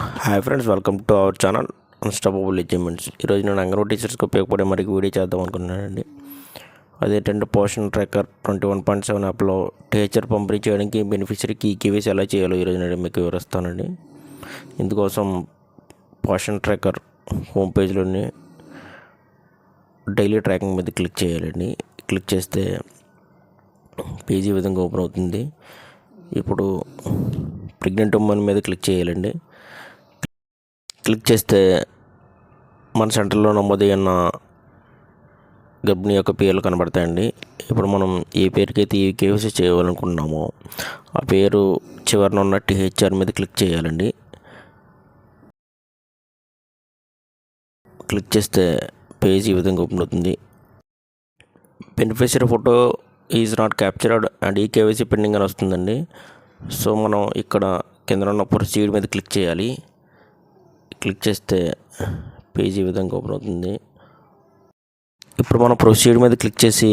Hi friends welcome to our channel unstoppable achievements ఈరోజు నేను అంగన్వాడీ టీచర్స్కి ఉపయోగపడే మరికి వీడియో చేద్దాం అనుకున్నానండి అదేంటంటే Poshan tracker twenty one point seven యాప్లో టీచర్ పంపిణీ చేయడానికి బెనిఫిషరీకి ఈకేవీసీ ఎలా చేయాలో ఈరోజు నేను మీకు వివరిస్తానండి. ఇందుకోసం పోషన్ ట్రాకర్ హోమ్ పేజ్లోని డైలీ ట్రాకింగ్ మీద క్లిక్ చేయాలండి. క్లిక్ చేస్తే పేజీ విధంగా ఓపెన్ అవుతుంది. ఇప్పుడు ప్రెగ్నెంట్ ఉమెన్ మీద క్లిక్ చేయాలండి. క్లిక్ చేస్తే మన సెంటర్లో నమోదైన గర్భిణి యొక్క పేర్లు కనబడతాయండి. ఇప్పుడు మనం ఏ పేరుకైతే ఈ కేవీసీ చేయాలనుకుంటున్నామో ఆ పేరు చివరిన ఉన్న టీహెచ్ఆర్ మీద క్లిక్ చేయాలండి. క్లిక్ చేస్తే పేజ్ ఈ విధంగా ఓపెన్ అవుతుంది. Beneficiary photo is not captured and e KYC pending అని వస్తుందండి. సో మనం ఇక్కడ కింద ఉన్న ప్రొసీడ్ మీద క్లిక్ చేయాలి. క్లిక్ చేస్తే పేజ్ ఈ విధంగా ఓపెన్ అవుతుంది. ఇప్పుడు మనం ప్రొసీడ్ మీద క్లిక్ చేసి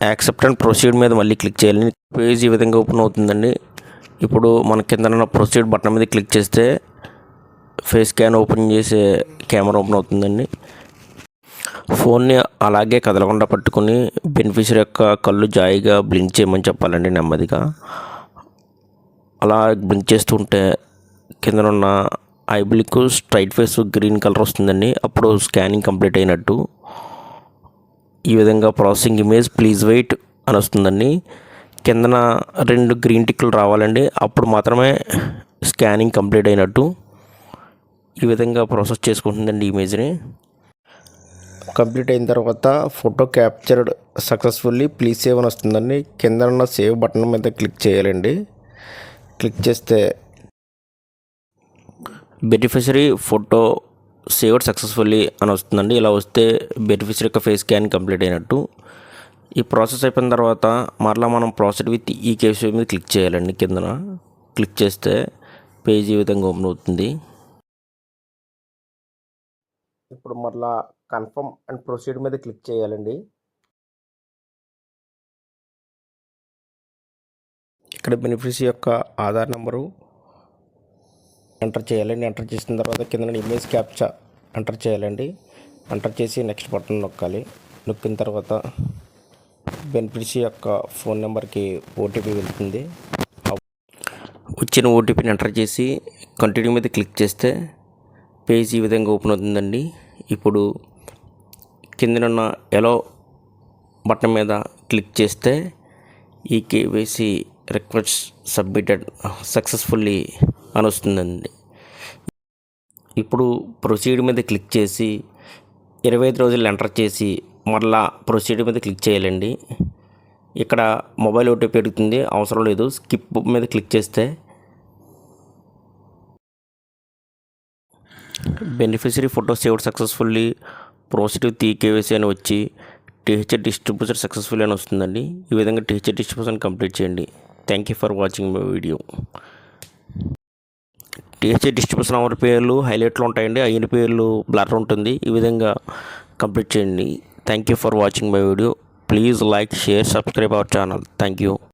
యాక్సెప్ట్ అండ్ ప్రొసీడ్ మీద మళ్ళీ క్లిక్ చేయాలి. పేజ్ ఈ విధంగా ఓపెన్ అవుతుందండి. ఇప్పుడు మన కింద ఉన్న ప్రొసీడ్ బటన్ మీద క్లిక్ చేస్తే ఫేస్ స్కాన్ ఓపెన్ చేసే కెమెరా ఓపెన్ అవుతుందండి. ఫోన్ని అలాగే కదలకుండా పట్టుకొని బెనిఫిషరీ యొక్క కళ్ళు జాయిగా బ్లింక్ చేయమని చెప్పాలండి నెమ్మదిగా. అలా బ్లింక్ చేస్తుంటే కిందనున్న eye blink straight face green colour వస్తుందండి. అప్పుడు స్కానింగ్ కంప్లీట్ అయినట్టు. ఈ విధంగా ప్రాసెసింగ్ ఇమేజ్ ప్లీజ్ వెయిట్ అని వస్తుందండి. కిందన రెండు గ్రీన్ టిక్లు రావాలండి. అప్పుడు మాత్రమే స్కానింగ్ కంప్లీట్ అయినట్టు. ఈ విధంగా ప్రాసెస్ చేసుకుంటుందండి ఇమేజ్ని. కంప్లీట్ అయిన తర్వాత photo captured successfully please save అని వస్తుందండి. కింద ఉన్న సేవ్ బటన్ మీద క్లిక్ చేయాలండి. క్లిక్ చేస్తే బెనిఫిషరీ ఫోటో సేవ్డ్ సక్సెస్ఫుల్లీ అని వస్తుందండి. ఇలా వస్తే బెనిఫిషరీ యొక్క ఫేస్ స్కాన్ కంప్లీట్ అయినట్టు. ఈ ప్రాసెస్ అయిపోయిన తర్వాత మరలా మనం ప్రాసెస్ విత్ ఈ కేసు మీద క్లిక్ చేయాలండి కిందన. క్లిక్ చేస్తే పేజీ విధంగా ఓపెన్ అవుతుంది. ఇప్పుడు మరలా కన్ఫర్మ్ అండ్ ప్రొసీడ్ మీద క్లిక్ చేయాలండి. ఇక్కడ బెనిఫిషరీ యొక్క ఆధార్ నెంబరు ఎంటర్ చేయాలండి. ఎంటర్ చేసిన తర్వాత కింద ఇమేజ్ క్యాప్చా ఎంటర్ చేయాలండి. ఎంటర్ చేసి నెక్స్ట్ బటన్ నొక్కాలి. నొక్కిన తర్వాత బెనిఫిట్స్ యొక్క ఫోన్ నెంబర్కి ఓటీపీ వెళ్తుంది. వచ్చిన ఓటీపీని ఎంటర్ చేసి కంటిన్యూ మీద క్లిక్ చేస్తే పేజ్ ఈ విధంగా ఓపెన్ అవుతుందండి. ఇప్పుడు కిందనున్న ఎలో బటన్ మీద క్లిక్ చేస్తే ఈ కేవైసీ రిక్వెస్ట్ సబ్మిటెడ్ సక్సెస్ఫుల్లీ అని వస్తుందండి. ఇప్పుడు ప్రొసీడ్ మీద క్లిక్ చేసి ఇరవై ఐదు రోజులు ఎంటర్ చేసి మరలా ప్రొసీడ్ మీద క్లిక్ చేయాలండి. ఇక్కడ మొబైల్ ఓటీపీ అడుగుతుంది అవసరం లేదు స్కిప్ మీద క్లిక్ చేస్తే beneficiary photo saved successfully proceed with తీ కేవైసీ అని వచ్చి టీహెచ్ఆర్ డిస్ట్రిబ్యూషన్ సక్సెస్ఫుల్ అని వస్తుందండి. ఈ విధంగా టీహెచ్ఆర్ డిస్ట్రిబ్యూషన్ కంప్లీట్ చేయండి. Thank you for watching my video. THR distribution our పేర్లు హైలైట్లు ఉంటాయండి. అయిన పేర్లు బ్లర్ ఉంటుంది. ఈ విధంగా కంప్లీట్ చేయండి. Thank you for watching my video please like share subscribe our channel thank you